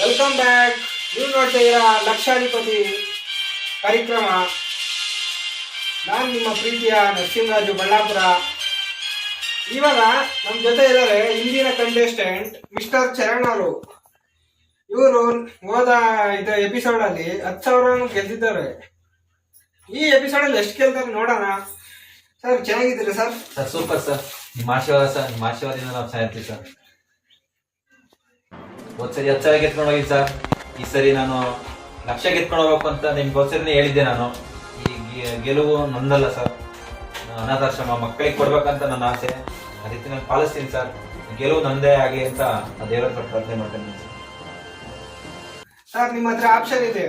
Welcome back ನೀವು ನೋಡ್ತಾ ಇದ್ದೀರಾ ಲಕ್ಷಾಧಿಪತಿ ಕಾರ್ಯಕ್ರಮ. ನಾನು ನಿಮ್ಮ ಪ್ರೀತಿಯ ನರಸಿಂಹರಾಜು ಬಳ್ಳಾಪುರ. ಇವಾಗ ನಮ್ಮ ಜೊತೆ ಇದ್ದಾರೆ ಹಿಂದಿನ ಕಂಟೆಸ್ಟೆಂಟ್ ಮಿಸ್ಟರ್ ಚರಣ್ ಅವರು. ಇವರು ಹೋದ ಇದು ಎಪಿಸೋಡ್ ಅಲ್ಲಿ ಹತ್ತು ಸಾವಿರ ಗೆದ್ದಿದ್ದಾರೆ. ಈ ಎಪಿಸೋಡ್ ಅಲ್ಲಿ ಎಷ್ಟು ಗೆಲ್ತಾರೆ ನೋಡೋಣ. ಸರ್, ಚೆನ್ನಾಗಿದ್ದೀರಾ ಸರ್? Sir super sir. ನಿಮ್ಮ ಆಶೀರ್ವಾದ ಸರ್, ನಿಮ್ಮ ಆಶೀರ್ವಾದದಿಂದ ನಾವು ಸಾಯ್ತೀವಿ ಸರ್. ಒಂದ್ ಸರಿ ಹತ್ತು ಸಾವಿರ ಗೆತ್ಕೊಂಡು ಹೋಗಿ ಸರ್. ಈ ಸರಿ ನಾನು ಲಕ್ಷ ಗೆತ್ಕೊಂಡು ಹೋಗ್ಬೇಕು ಅಂತ ನಿಮ್ಗೆ ಒಂದ್ಸರಿನೇ ಹೇಳಿದ್ದೆ ನಾನು. ಈ ಗೆಲುವು ನಂದಲ್ಲ ಸರ್. ಅನಾಥಾಶ್ರಮ ಮಕ್ಕಳಿಗೆ ಕೊಡ್ಬೇಕಂತ ನನ್ನ ಆಸೆ. ಅದಕ್ಕೆ ನಾನು ಪಾಲಿಸ್ತೀನಿ ಸರ್. ಗೆಲುವು ನಂದೇ ಆಗಿ ಅಂತ ದೇವರ ಪ್ರಾರ್ಥನೆ ಮಾಡ್ತೀನಿ ಸರ್. ನಿಮ್ಮ ಹತ್ರ ಆಪ್ಷನ್ ಇದೆ.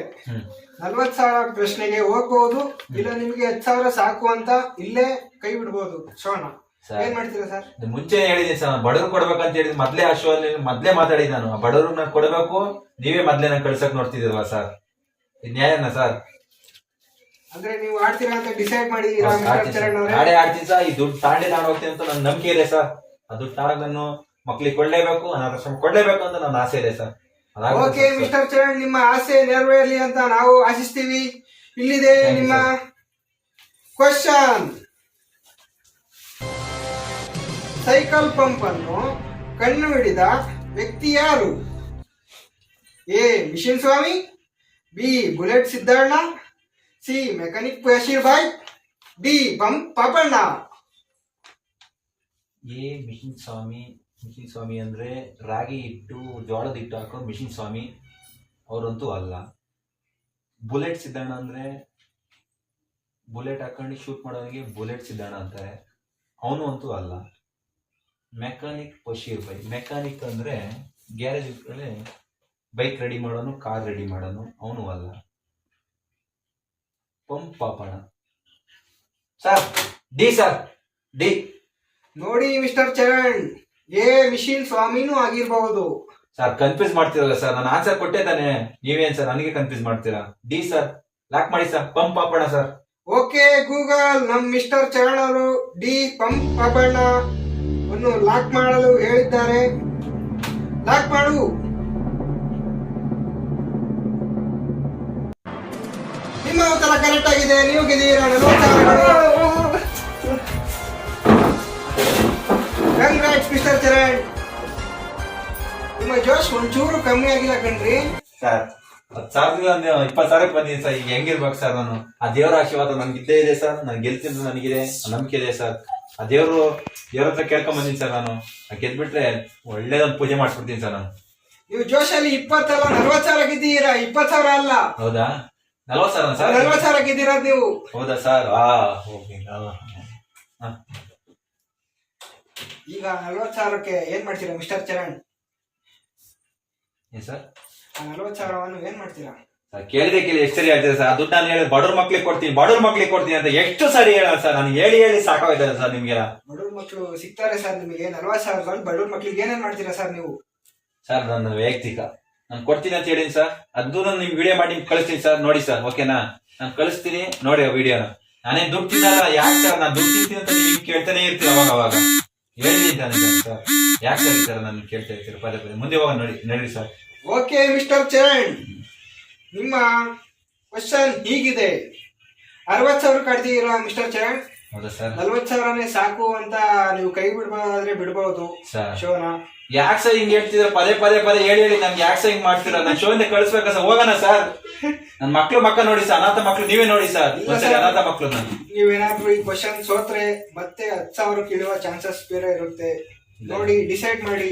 ನಲ್ವತ್ ಸಾವಿರ ಪ್ರಶ್ನೆಗೆ ಹೋಗ್ಬಹುದು ಇಲ್ಲ ನಿಮ್ಗೆ ಹತ್ತು ಸಾವಿರ ಸಾಕು ಅಂತ ಇಲ್ಲೇ ಕೈ ಬಿಡ್ಬೋದು. ಶೋಣ ಸರ್. ಏನ್ ಮಾಡ್ತೀರಾ ಸರ್? ಮುಂಚೆ ಹೇಳಿದೀನಿ ಸರ್ ಬಡವರು ಕೊಡ್ಬೇಕಂತ ಹೇಳಿದ್ ಮೊದ್ಲೇ ಆ ಶೋ ಅಲ್ಲಿ ಮೊದ್ಲೇ ಮಾತಾಡಿದ್ ನಾನು. ಬಡವ್ರನ್ನ ಕೊಡ್ಬೇಕು ನೀವೇ ಮೊದ್ಲೇ ನಾನು ಕಳ್ಸಕ್ ನೋಡ್ತಿದ್ದೀರಲ್ವಾ ಸರ್. ಇದು ನ್ಯಾಯನಾ ಸರ್? ಅಂದ್ರೆ ನೀವು ಆಡ್ತೀರಾ ಅಂತ ಡಿಸೈಡ್ ಮಾಡಿ ನಾಳೆ ಆಡ್ತೀನಿ ಸರ್. ಈ ದುಡ್ಡು ತಾಂಡಿ ನಾನು ಹೋಗ್ತೀನಿ ಅಂತ ನನ್ನ ನಂಬಿಕೆ ಇದೆ ಸರ್. ಆ ದುಡ್ಡು ತಾಂಡಕ್ ನಾನು ಮಕ್ಳಿಗೆ ಕೊಡ್ಲೇಬೇಕು ಅನಾಥಾಶ್ರಮ ಕೊಡ್ಲೇಬೇಕು ಅಂತ ನನ್ನ ಆಸೆ ಇದೆ ಸರ್. ಓಕೆ. ಮಿಸ್ಟರ್ ಚರಣ್ ನಿಮ್ಮ ಆಸೆ ನೆರವೇರ್ಲಿ ಅಂತ ನಾವು ಆಶಿಸ್ತೀವಿ. ಇಲ್ಲಿದೆ ನಿಮ್ಮ. ಕ್ವಶನ್ ಸೈಕಲ್ ಪಂಪ್ ಅನ್ನು ಕಣ್ಣು ಹಿಡಿದ ವ್ಯಕ್ತಿ ಯಾರು? A. Machine Swami B. Bullet Siddanna C. Mechanic Basheer Bhai D. Pump Papanna. A. Machine Swami machine Swami ಅಂದ್ರೆ ರಾಗಿ ಇಟ್ಟು ಜೋಳದ ಹಿಟ್ಟು ಹಾಕೊಂಡು ಮಿಷಿನ್ ಸ್ವಾಮಿ ಅವರಂತೂ ಅಲ್ಲ. ಬುಲೆಟ್ ಸಿದ್ದಣ್ಣ ಅಂದ್ರೆ ಬುಲೆಟ್ ಹಾಕೊಂಡು ಶೂಟ್ ಮಾಡೋರಿಗೆ ಬುಲೆಟ್ ಸಿದ್ದಣ್ಣ ಅಂತಾರೆ. ಅವನು ಅಂತೂ ಅಲ್ಲ. ಮೆಕ್ಯಾನಿಕ್ ಪಶೀರ್ ಬೈಕ್ ಮೆಕ್ಯಾನಿಕ್ ಅಂದ್ರೆ ಗ್ಯಾರೇಜ್ ಬೈಕ್ ರೆಡಿ ಮಾಡೋನು ಕಾರ್ ರೆಡಿ ಮಾಡೋನು ಅವನು ಅಲ್ಲ. Pump Papanna. Sir D sir D. ನೋಡಿ ಮಿಸ್ಟರ್ ಚರಣ್ ಏ ಮಿಷಿನ್ ಸ್ವಾಮಿನೂ ಆಗಿರಬಹುದು. ಸರ್ ಕನ್ಫ್ಯೂಸ್ ಮಾಡ್ತಿರಲ್ಲ ಸರ್ ನಾನು ಆನ್ಸರ್ ಕೊಟ್ಟೆ ತಾನೆ. ನೀವೇನ್ ಸರ್ ನನಗೆ ಕನ್ಫ್ಯೂಸ್ ಮಾಡ್ತೀರಾ? ಡಿ ಸರ್ ಲಾಕ್ ಮಾಡಿ sir pump Papanna sir. Okay Google ನಮ್ ಮಿಸ್ಟರ್ ಚರಣ್ ಅವರು ಡಿ ಪಂಪ್ ಪಾಪಣ್ಣ. ಅನ್ನು ಲಾಕ್ ಮಾಡಲು ಹೇಳಿದ್ದಾರೆ. ಲಾಕ್ ಮಾಡು. ನಿಮ್ಮ ಉತ್ತರ ಕರೆಕ್ಟ್ ಆಗಿದೆ. ನೀವು ಗೆದ್ದೀರಾ. ನಿಮ್ಮ ಜೋಶ್ ಒಂಚೂರು ಕಮ್ಮಿ ಆಗಿಲ್ಲ ಕಣ್ರಿ. ಸರ್ ಸಾವಿರದಿಂದ ಇಪ್ಪತ್ತು ಸಾವಿರಕ್ಕೆ ಬಂದಿದೆ ಸರ್. ಈಗ ಹೆಂಗಿರ್ಬೇಕು ಸರ್ ನಾನು? ಆ ದೇವರ ಆಶೀರ್ವಾದ ನನ್ಗೆ ಇದ್ದೇ ಇದೆ ಸರ್. ನಾನು ಗೆಲ್ತೀನಿ ನನಗಿದೆ. ನಂಬಿಕೆ ಇದೆ ಸರ್. ಆ ದೇವರು ದೇವ್ರ ಹತ್ರ ಕೇಳ್ಕೊಂಡ್ ಬಂದೀನಿ ಸರ್ ನಾನು. ಗೆದ್ಬಿಟ್ರೆ ಒಳ್ಳೇದೊಂದು ಪೂಜೆ ಮಾಡಿಸ್ಬಿಡ್ತೀನಿ ಸರ್ ನಾನು. ನೀವು ಜೋಶಲ್ಲಿ ಇಪ್ಪತ್ತಲ್ಲ ನಲ್ವತ್ ಸಾವಿರ ಆಗಿದ್ದೀರಾ ಇಪ್ಪತ್ ಸಾವಿರ ಅಲ್ಲ. ಹೌದಾ? ನಲ್ವತ್ತು ಸಾವಿರ ಸರ್? ನಲ್ವತ್ ಸಾವಿರ ಇದ್ದೀರಾ ನೀವು? ಹೌದಾ ಸರ್? ಆ ಓಕೆ. ಈಗ ನಲ್ವತ್ ಸಾವಿರಕ್ಕೆ ಏನ್ ಮಾಡ್ತೀರಾ ಮಿಸ್ಟರ್ ಚರಣ್? ಏನ್ ಸರ್? ಆ ನಲ್ವತ್ ಸಾವಿರವನ್ನು ಏನ್ ಮಾಡ್ತೀರಾ? ಕೇಳಿದೆ ಕೇಳಿ ಎಷ್ಟು ಸರಿ ಹೇಳ್ತೀರಾ ಸರ್. ದುಡ್ಡು ನಾನು ಹೇಳಿ ಬಡವ್ರ ಮಕ್ಳಿಗೆ ಕೊಡ್ತೀನಿ ಬಡವ್ರ ಮಕ್ಳಿಗೆ ಕೊಡ್ತೀನಿ ಅಂತ ಎಷ್ಟು ಸರಿ ಹೇಳ ಸರ್. ನಾನು ಹೇಳಿ ಹೇಳಿ ಸಾಕಾಗಿದ್ದಾರೆ ಸರ್ ನಿಮ್ಗೆ ಬಡವ್ರ ಮಕ್ಕಳು ಸಿಗ್ತಾರೆ ಸರ್ ನಿಮಗೆ. ನಲ್ವತ್ತು ಸಾವಿರ ಬಂದು ಬಡವ್ರ ಮಕ್ಳಿಗೆ ಏನೇನ್ ಮಾಡ್ತೀರಾ ಸರ್ ನೀವು? ಸರ್ ನನ್ನ ವೈಯಕ್ತಿಕ. ನಾನು ಕೊಡ್ತೀನಿ ಅಂತ ಹೇಳಿನಿ ಸರ್. ಅದು ನಾನು ನಿಮ್ಗೆ ವಿಡಿಯೋ ಮಾಡಿ ನಿಮ್ಗೆ ಕಳಿಸ್ತೀನಿ ಸರ್. ನೋಡಿ ಸರ್ ಓಕೆನಾ ನಾನು ಕಳಿಸ್ತೀನಿ ನೋಡಿ ಆ ವಿಡಿಯೋನ ನಾನೇನ್ ದುಡ್ಡು ತಿನ್ನಲ್ಲ ಯಾಕೆ ಸರ್ ನಾನು ದುಡ್ಡು ತಿಂತೀನಿ ಅಂತ ನೀವು ಕೇಳ್ತಾನೆ ಇರ್ತೀರ ಅವಾಗ ಅವಾಗ. ಹೇಳಿದ್ದಾನೆ ಸರ್. ಯಾಕೆ ಸರ್ ನಾನು ಕೇಳ್ತಾ ಇರ್ತೀರ? ಪದೇ ಪದೇ. ಮುಂದೆ ಹೋಗೋಣ ನೋಡಿ ನಡೀರಿ ಸರ್. ಓಕೆ ಮಿಸ್ಟರ್ ಚರಣ್ ನಿಮ್ಮ ಕ್ವಶನ್ ಹೀಗಿದೆ. ಅರವತ್ ಸಾವಿರ ಕಟ್ತೀರಾ ಮಿಸ್ಟರ್ ಚರಣ್? ಹೌದಾ ಸರ್? ನಲ್ವತ್ ಸಾವಿರನೇ ಸಾಕು ಅಂತ ನೀವು ಕೈ ಬಿಡ್ಬೋದಾದ್ರೆ ಬಿಡ್ಬೋದು. ಸರ್. ಶೋನ? ಯಾಕೆ ಸರ್ ಹಿಂಗ್ ಹೇಳ್ತಿದ್ರ ಪದೇ ಪದೇ ಪದೇ ಹೇಳಿ ಹೇಳಿ ನಮ್ಗೆ ಯಾಕೆ ಸರ್ ಹಿಂಗ್ ಮಾಡ್ತೀರಾ? ನಾನು ಶೋಯಿಂದ ಕಳಿಸ್ಬೇಕಾ ಸರ್ ಹೋಗೋಣ ಸರ್. ನನ್ ಮಕ್ಳು ಮಕ್ಕ ನೋಡಿ ಸರ್ ಅನಾಥ ಮಕ್ಳು ನೀವೇ ನೋಡಿ ಸರ್. ಒಂದ್ಸರಿ. ಅನಾಥ ಮಕ್ಳು ನೀವೇನಾದ್ರೂ ಈ ಕ್ವಶನ್ ಸೋತ್ರೆ ಮತ್ತೆ ಹತ್ತು ಸಾವಿರ ಕೇಳುವ ಚಾನ್ಸಸ್ ಬೇರೆ ಇರುತ್ತೆ. ನೋಡಿ ಡಿಸೈಡ್ ಮಾಡಿ.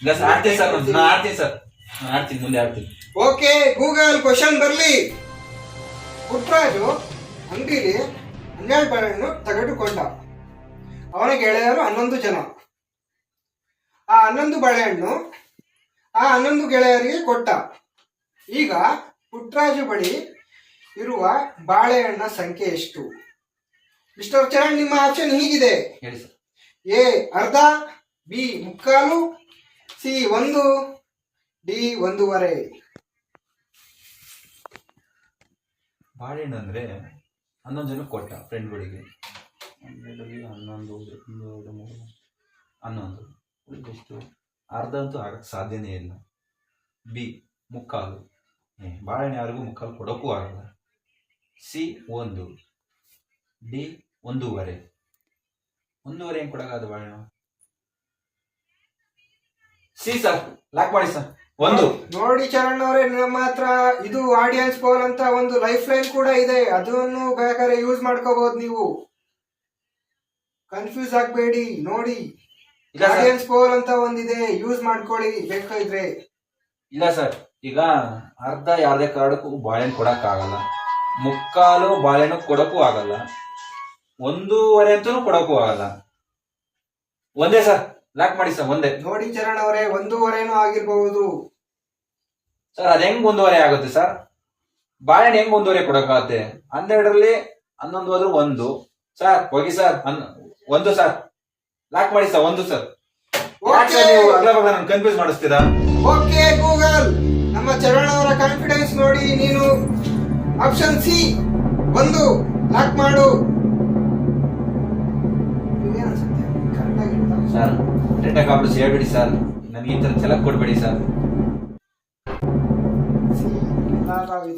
ಇಲ್ಲ ಸರ್ ಆಡ್ತೀನಿ ಸರ್ ನಾನು ನಾನು ಆಡ್ತೀನಿ ಸರ್. ನಾನು ಆಡ್ತೀನಿ ಮುಂದೆ ಆಡ್ತೀನಿ. ಓಕೆ ಗೂಗಲ್ ಕ್ವಶನ್ ಬರಲಿ. ಪುಟ್ರಾಜು ಅಂಗಡಿಲಿ ಹನ್ನೆರಡು ಬಾಳೆಹಣ್ಣು ತೆಗೆದುಕೊಂಡ ಅವನ ಗೆಳೆಯರು ಹನ್ನೊಂದು ಜನ. ಆ ಹನ್ನೊಂದು ಬಾಳೆಹಣ್ಣು ಆ ಹನ್ನೊಂದು ಗೆಳೆಯರಿಗೆ ಕೊಟ್ಟ. ಈಗ ಪುಟ್ರಾಜು ಬಳಿ ಇರುವ ಬಾಳೆಹಣ್ಣ ಸಂಖ್ಯೆ ಎಷ್ಟು? ಮಿಸ್ಟರ್ ಚರಣ್ ನಿಮ್ಮ ಆಪ್ಷನ್ ಹೀಗಿದೆ. ಎ ಅರ್ಧ ಬಿ ಮುಕ್ಕಾಲು ಸಿ ಒಂದು ಡಿ ಒಂದೂವರೆ. ಬಾಳೆಹಣ್ಣು ಅಂದರೆ ಹನ್ನೊಂದು ಜನಕ್ಕೆ ಕೊಟ್ಟ ಫ್ರೆಂಡ್ಗಳಿಗೆ. ಹನ್ನೆರಡರಲ್ಲಿ ಹನ್ನೊಂದು, ಒಂದು, ಎರಡು, ಮೂರು, ಹನ್ನೊಂದು. ಉಳಿದೆಷ್ಟು ಅರ್ಧ ಅಂತೂ ಆಗಕ್ಕೆ ಸಾಧ್ಯನೇ ಇಲ್ಲ. ಬಿ, ಮುಕ್ಕಾಲು. ಬಾಳೆಹಣ್ಣು ಯಾರಿಗೂ ಮುಕ್ಕಾಲು ಕೊಡೋಕ್ಕೂ ಆಗಲ್ಲ. ಸಿ, ಒಂದು. ಡಿ, ಒಂದೂವರೆ. ಒಂದೂವರೆ ಹೆಂಗೆ ಕೊಡೋಕ್ಕಾಗದು ಬಾಳೆಹಣ್ಣು? ಸಿ ಸರ್ ಲಾಕ್ ಮಾಡಿ ಸರ್. ಒಂದು. ನೋಡಿ ಚರಣ್ ಅವರೇ ನಮ್ಮ ಹತ್ರ ಇದು ಆಡಿಯನ್ಸ್ ಪೋಲ್ ಅಂತ ಒಂದು ಲೈಫ್ ಲೈನ್ ಕೂಡ ಇದೆ. ಅದನ್ನು ಬೇಕಾದ್ರೆ ಯೂಸ್ ಮಾಡ್ಕೋಬಹುದು ನೀವು. ಕನ್ಫ್ಯೂಸ್ ಆಗ್ಬೇಡಿ ನೋಡಿ. ಇಲ್ಲ ಸರ್. ಆಡಿಯನ್ಸ್ ಪೋಲ್ ಅಂತ ಒಂದಿದೆ ಯೂಸ್ ಮಾಡ್ಕೊಳ್ಳಿ ಬೇಕಾದ್ರೆ. ಇಲ್ಲ ಸರ್ ಈಗ ಅರ್ಧ ಯಾವ್ದೇ ಕಾರ್ಡಕ್ಕೂ ಬಾಳೆಹಣ್ಣು ಕೊಡಕ್ಕಾಗಲ್ಲ ಮುಕ್ಕಾಲು ಬಾಳೆಹಣ್ಣು ಕೊಡಕ್ಕೂ ಆಗಲ್ಲ. ಒಂದೂವರೆ ಅಂತೂ ಕೊಡಕ್ಕೂ ಆಗಲ್ಲ. ಒಂದೇ ಸರ್. ಲಾಕ್ ಮಾಡಿ ಸರ್ ಒಂದೇ. ನೋಡಿ ಚರಣ್ ಅವರೇ ಒಂದೂವರೆನೂ ಆಗಿರ್ಬಹುದು ಸರ್ ಅದ್ ಹೆಂಗ್ ಒಂದೂವರೆ ಆಗುತ್ತೆ ಸರ್? ಬಾಳೆಹಣ್ಣು ಹೆಂಗ್ ಒಂದೂವರೆ ಕೊಡಕ್ಕಾಗತ್ತೆ? ಹನ್ನೆರಡರಲ್ಲಿ ಹನ್ನೊಂದು ಹೋದ್ರೆ ಒಂದು. ಸರ್ ಹೋಗಿ ಸರ್ ಒಂದು ಸರ್. ಲಾಕ್ ಮಾಡಿ ಸರ್ ಒಂದು ಸರ್. ಯಾಕೆ ಓಕೆ ನೀವು ನನ್ ಕನ್ಫ್ಯೂಸ್ ಮಾಡಿಸ್ತೀರಾ? ಓಕೆ ಗೂಗಲ್ ನಮ್ಮ ಚರಣ್ ಅವರ ಕಾನ್ಫಿಡೆನ್ಸ್ ನೋಡಿ ನೀನು ಆಪ್ಷನ್ ಸಿ ಒಂದು. ಲಾಕ್ ಮಾಡು. ಸರ್ ರಿಟರ್ನ್ ಕಾಂಪ್ಲೆಕ್ಸ್ ಹೇಳ್ಬೇಡಿ ಸರ್. ನನಗೆ ಈ ತರ ಛಲಕ್ ಕೊಡ್ಬೇಡಿ ಸರ್. ನಾವು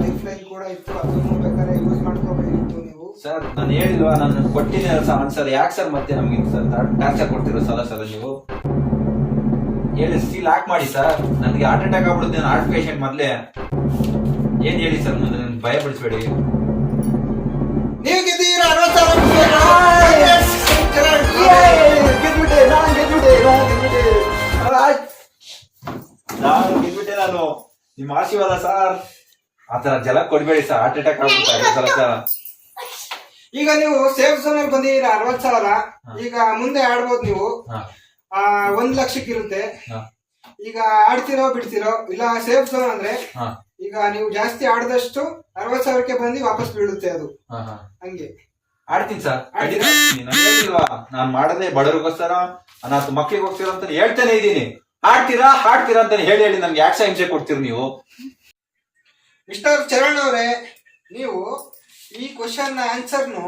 ಲೈಫ್ ಲೈನ್ ಕೂಡ ಇತ್ತು ನೀವು ಸರ್, ನಾನು ಹೇಳಿಲ್ವಾ, ನಾನು ಕೊಟ್ಟಿದ್ದೆ ಸರ್ ಆನ್ಸರ್ ಯಾಕೆ ಸರ್ ಮತ್ತೆ ನಮ್ಗೆ ಸರ್ ಟಾರ್ಚರ್ ಕೊಡ್ತಿರೋ ಸಲ ಸರ್ ನೀವು? ಹೇಳಿ ಸ್ಟೀಲ್ ಹಾಕ್ ಮಾಡಿ ಸರ್ ನನಗೆ ಹಾರ್ಟ್ ಅಟ್ಯಾಕ್ ಆಗ್ಬಿಡುತ್ತೆ ನಾನು ಹಾರ್ಟ್ ಪೇಷಂಟ್ ಮೊದಲೇ. ಏನು ಹೇಳಿ ಸರ್ ಮುಂದೆ ನನ್ಗೆ ಭಯ ಪಡಿಸ್ಬೇಡಿ. ನೀವು ಗೆದ್ದೀರಾ. ಗೆದ್ಬಿಟ್ಟೆ ನಾನು ಗೆದ್ಬಿಟ್ಟೆ ನಾನು ಗೆದ್ಬಿಟ್ಟೆ. ನಾನು ಗೆದ್ಬಿಟ್ಟೆ ನಾನು. ನಿಮ್ಮ ಆಶೀರ್ವಾದ ಸರ್ ಆತರ ಜಲ ಕೊಡ್ಬೇಡಿ ಸರ್ ಹಾರ್ಟ್ ಅಟ್ಯಾಕ್ ಆಗ್ಬಿಡುತ್ತೆ ಸಲ ಸರ್ ಈಗ ನೀವು ಸೇಫ್ ಝೋನ್ ಅಲ್ಲಿ ಬಂದಿದ್ದೀರಾ? ಅರವತ್ ಸಾವಿರ. ಈಗ ಮುಂದೆ ಆಡ್ಬೋದು ನೀವು. ಆ, ಒಂದ್ ಲಕ್ಷಕ್ಕೆ ಇರುತ್ತೆ. ಈಗ ಆಡ್ತಿರೋ ಬಿಡ್ತಿರೋ ಇಲ್ಲ ಸೇಫ್ ಝೋನ್ ಅಂದ್ರೆ ಈಗ ನೀವು ಜಾಸ್ತಿ ಆಡದಷ್ಟು ಅರವತ್ ಸಾವಿರಕ್ಕೆ ಬಂದು ವಾಪಸ್ ಬೀಳುತ್ತೆ ಅದು. ಹಂಗೆ. ಆಡ್ತೀನಿ ಸರ್. ನಾನ್ ನಾನ್ ಮಾಡದೆ ಬಡವರಿಗೋಸ್ಕರ ಅನಾಥ ಮಕ್ಳಿಗೋಸ್ಕರ ಅಂತ ಹೇಳ್ತಾನೆ ಇದ್ದೀನಿ. ಆಡ್ತೀರಾ ಹಾಡ್ತೀರಾ ಅಂತ ಹೇಳಿ ಹೇಳಿ. ನನ್ಗೆ ಯಾಕೆ ಹಿಂಸೆ ಕೊಡ್ತೀರಿ ನೀವು. ಮಿಸ್ಟರ್ ಚರಣ್ ಅವರೇ ನೀವು ಈ ಕ್ವಶನ್ ಆನ್ಸರ್ನು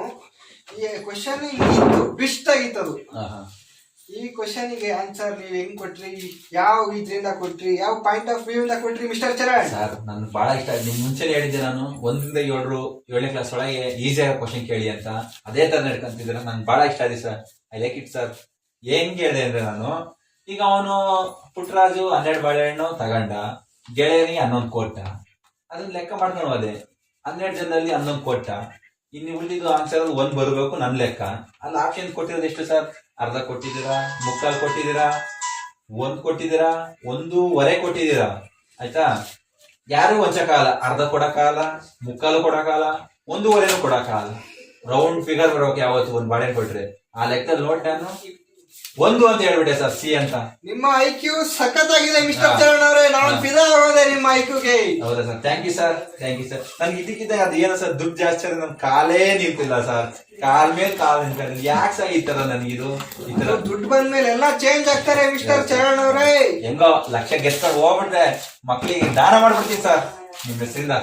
ಈ ಕ್ವಶನ್ ಇತ್ತು ಬಿಸ್ಟ್ ಆಗಿತ್ತದು ಈ ಕ್ವಶನ್ಗೆ ಆನ್ಸರ್ ನೀವು ಹೆಂಗ್ ಕೊಟ್ರಿ? ಯಾವ ಇದ್ರಿಂದ ಕೊಟ್ರಿ? ಯಾವ ಪಾಯಿಂಟ್ ಆಫ್ ವ್ಯೂ ಇಂದ ಕೊಟ್ರಿ ಮಿಸ್ಟರ್ ಚರಣ್? ಸರ್, ನನ್ ಬಹಳ ಇಷ್ಟ. ಆಯ್ತು ನಿಮ್ ಮುಂಚೆ ಹೇಳಿದ್ದೆ ನಾನು. ಒಂದರಿಂದ ಏಳ್ರು, ಏಳನೇ ಕ್ಲಾಸ್ ಒಳಗೆ ಈಸಿ ಆಗ ಕ್ವಶನ್ ಕೇಳಿ ಅಂತ. ಅದೇ ತರ ನಡ್ಕೊಂತಿದ್ರೆ ನನ್ ಬಹಳ ಇಷ್ಟ ಆಗಿದೆ sir. I like it sir ಏನ್ ಕೇಳಿದೆ ಅಂದ್ರೆ ನಾನು, ಈಗ ಅವನು ಪುಟ್ಟರಾಜು ಹನ್ನೆರಡು ಬಾಳೆಹಣ್ಣು ತಗೊಂಡ, ಗೆಳೆಯನಿಗೆ ಹನ್ನೊಂದು ಕೊಟ್ಟ. ಅದನ್ನ ಲೆಕ್ಕ ಮಾಡ್ಕೊಂಡು ಹೋದೆ. ಹನ್ನೆರಡು ಜನರಲ್ಲಿ ಹನ್ನೊಂದು ಕೊಟ್ಟ. ಇನ್ನು ಉಳಿದಿದ್ದು ಆನ್ಸರ್ ಒಂದ್ ಬರಬೇಕು ನನ್ ಲೆಕ್ಕ. ಅಲ್ಲಿ ಆಪ್ಷನ್ ಕೊಟ್ಟಿರೋದು ಎಷ್ಟು ಸರ್ ಅರ್ಧ ಕೊಟ್ಟಿದ್ದೀರಾ? ಮುಕ್ಕಾಲ್ ಕೊಟ್ಟಿದ್ದೀರಾ? ಒಂದು ಕೊಟ್ಟಿದ್ದೀರಾ? ಒಂದೂವರೆ ಕೊಟ್ಟಿದ್ದೀರಾ? ಆಯ್ತಾ? ಯಾರು ಹೊಂಚಕ್ಕಾಗಲ್ಲ ಅರ್ಧ ಕೊಡಕ್ಕಾಗಲ್ಲ ಮುಕ್ಕಾಲು ಕೊಡಕ್ಕಾಗಲ್ಲ ಒಂದೂವರೆನೂ ಕೊಡಕ್ಕಾಗಲ್ಲ ರೌಂಡ್ ಫಿಗರ್ ಬರೋಕೆ ಯಾವತ್ತು ಒಂದು ಬಾಳೆ ಕೊಟ್ರೆ. ಆ ಲೆಕ್ಕದಲ್ಲಿ ನೋಡಿ ನಾನು. ಒಂದು ಅಂತ ಹೇಳ್ಬಿಟ್ಟೆ ಸರ್ ಸಿ ಅಂತ. ನಿಮ್ಮ ಐ ಕ್ಯೂ ಆಗಿದೆ ಮಿಸ್ಟರ್. ಚರಣ್ ಅವರೇ. ನಾನು. ಫಿದಾ ಆಗೋದೆ ನಿಮ್ಮ ಐ ಕ್ಯೂಗೆ ಹೌದಾ sir? Thank you sir thank you sir ನನ್ಗೆ ಇದಕ್ಕಿದ್ದ ಅದು ಏನೋ ಸರ್ ದುಡ್ಡು ಜಾಸ್ತಿ ಆದ್ರೆ ನನ್ ಕಾಲೇ ನಿಂತಿಲ್ಲ ಸರ್. ಕಾಲ್ ಮೇಲೆ ಕಾಲ್ ನಿಂತ ಯಾಕೆ ಸರ್ ಈ ತರ ನನಗಿದು ಈ ತರ ದುಡ್ಡು ಬಂದ್ಮೇಲೆ ಎಲ್ಲ ಚೇಂಜ್ ಆಗ್ತಾರೆ ಮಿಸ್ಟರ್ ಚರಣ್ ಅವರೇ. ಹೆಂಗೋ ಲಕ್ಷ ಗೆಸ್ಟ್ ಹೋಗ್ಬಿಟ್ರೆ ಮಕ್ಳಿಗೆ ದಾನ ಮಾಡ್ಬಿಡ್ತೀನಿ ಸರ್. ನಿಮ್ ಹೆಸರಿಂದ.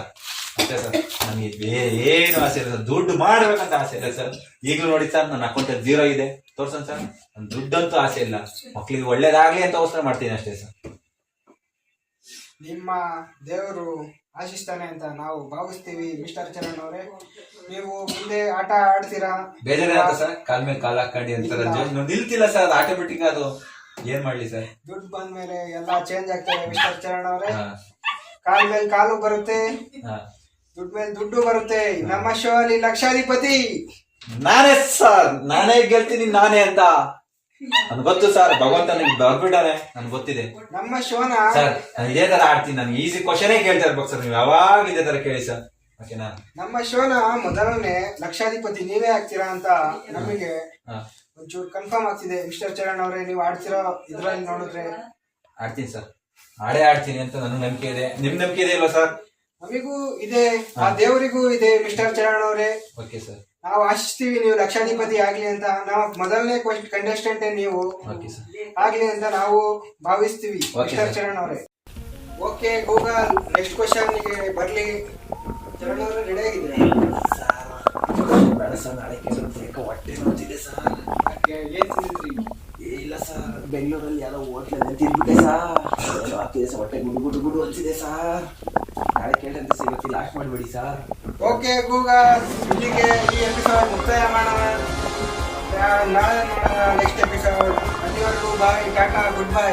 ಅಷ್ಟೇ ಸರ್. ನನಗೆ ಬೇರೆ ಏನು ಆಸೆ ಇಲ್ಲ ಸರ್. ದುಡ್ಡು ಮಾಡ್ಬೇಕಂತ ಆಸೆ ಇಲ್ಲ ಸರ್. ಈಗಲೂ ನೋಡಿ ಸರ್ ನನ್ನ ಅಕೌಂಟ್ ಜೀರೋ ಇದೆ. ತೋರ್ಸನ್ ಸರ್. ನನ್ ದುಡ್ಡಂತೂ ಆಸೆ ಇಲ್ಲ. ಮಕ್ಳಿಗೆ ಒಳ್ಳೇದಾಗ್ಲಿ ಅಂತ ಅವಸರ ಮಾಡ್ತೀನಿ ಅಷ್ಟೇ ಸರ್. ನಿಮ್ಮ ದೇವರು ಆಶಿಸ್ತಾನೆ ಅಂತ ನಾವು ಭಾವಿಸ್ತೀವಿ. ಮಿಸ್ಟರ್ ಚರಣ್ ಅವರೇ ನೀವು ಮುಂದೆ ಆಟ ಆಡ್ತೀರಾ? ಬೇಜಾರ ಸರ್. ಕಾಲ್ ಮೇಲೆ ಕಾಲ್ ಹಾಕೊಂಡು ಅಂತ. ನಿಲ್ತಿಲ್ಲ ಸರ್. ಅದು ಆಟೋಮೆಟಿಕ್ ಅದು ಏನ್ ಮಾಡ್ಲಿ ಸರ್. ದುಡ್ಡು ಬಂದ್ಮೇಲೆ ಎಲ್ಲ ಚೇಂಜ್ ಆಗ್ತಾರೆ ಮಿಸ್ಟರ್ ಚರಣ್ ಅವರೇ. ಕಾಲ್ ಮೇಲೆ ಕಾಲು ಬರುತ್ತೆ. ಹಾ. ದುಡ್ಡು ಮೇಲೆ ದುಡ್ಡು ಬರುತ್ತೆ. ನಮ್ಮ ಶೋ ಅಲ್ಲಿ ಲಕ್ಷಾಧಿಪತಿ. ನಾನೇ ಸರ್ ನಾನೇ ಗೆಲ್ತೀನಿ ನಾನೇ ಅಂತ. ನನ್ಗೆ ಗೊತ್ತು ಸರ್ ಭಗವಂತ ನನಗೆ ಬರ್ಬಿಟ್ಟಾನೆ ನನ್ಗೆ ಗೊತ್ತಿದೆ. ನಮ್ಮ ಶೋನ ಸರ್ ನಾನು ಇದೇ ತರ ಆಡ್ತೀನಿ ನನ್ಗೆ ಈಸಿ ಕ್ವಶನೇ ಕೇಳ್ತಾ ಇರ್ಬೇಕು ಸರ್ ನೀವು ಯಾವಾಗ ಇದೇ ತರ ಕೇಳಿ ಸರ್. ಓಕೆನಾ ನಮ್ಮ ಶೋನ ಮೊದಲನೇ ಲಕ್ಷಾಧಿಪತಿ ನೀವೇ ಆಗ್ತೀರಾ ಅಂತ ನಮಗೆ ಒಂಚೂರು ಕನ್ಫರ್ಮ್ ಆಗ್ತಿದೆ. ಮಿಸ್ಟರ್ ಚರಣ್ ಅವರೇ ನೀವು ಆಡ್ತಿರೋ ಇದ್ರಲ್ಲಿ ನೋಡಿದ್ರೆ. ಆಡ್ತೀನಿ ಸರ್. ಆಡೇ ಆಡ್ತೀನಿ ಅಂತ ನನಗೆ ನಂಬಿಕೆ ಇದೆ. ನಿಮ್ ನಂಬಿಕೆ ಇದೆ ಇಲ್ವಾ ಸರ್? ನಮಗೂ ಇದೆ ಆ ದೇವರಿಗೂ ಇದೆ ಮಿಸ್ಟರ್ ಚರಣ್ ಅವರೇ ಓಕೆ ಸರ್ ನಾವು ಆಶಿಸ್ತೀವಿ ನೀವು ಲಕ್ಷಾಧಿಪತಿ ಆಗ್ಲಿ ಅಂತ ನಾವು ಮೊದಲನೇ ಕಂಟೆಸ್ಟೆಂಟ್ ನೀವು ಆಗ್ಲಿ ಅಂತ ನಾವು ಭಾವಿಸ್ತೀವಿ ಮಿಸ್ಟರ್ ಚರಣ್ ಅವರೇ ಓಕೆ ಗೂಗಲ್ ನೆಕ್ಸ್ಟ್ ಕ್ವಶನ್ಗೆ ಬರ್ಲಿ ಚರಣ್ ಅವರು ರೆಡಿ ಆಗಿದ್ದೀರಾ ಬೇಡ ಸರ್ ನಾಳೆ ಸರ್ ಇಲ್ಲ ಸರ್ ಬೆಂಗಳೂರಲ್ಲಿ ಯಾರೋ ಹೋಟ್ಲಲ್ಲಿ ತಿಂದ್ಬಿಟ್ಟೆ ಸರ್ ಹಾಕಿದೆ ಸರ್ ಹೊಟ್ಟೆ ಗುಡು ಗುಡು ಗುಡು ಸಾರ್ ಸರ್ ನಾಳೆ ಕೇಳಂತೆ ಸಿಗುತ್ತೆ ಲಾಸ್ಟ್ ಮಾಡಬೇಡಿ ಸರ್ ಓಕೆ ಗೂಗಲ್, ಇಲ್ಲಿಗೆ ಈ ಎಪಿಸೋಡ್ ಮುಕ್ತಾಯ ಮಾಡೋಣ. ನಾಳೆ ನೆಕ್ಸ್ಟ್ ಎಪಿಸೋಡ್ ಅಲ್ಲಿವರೆಗೂ ಬಾಯ್ ಟಾಟಾ ಗುಡ್ ಬೈ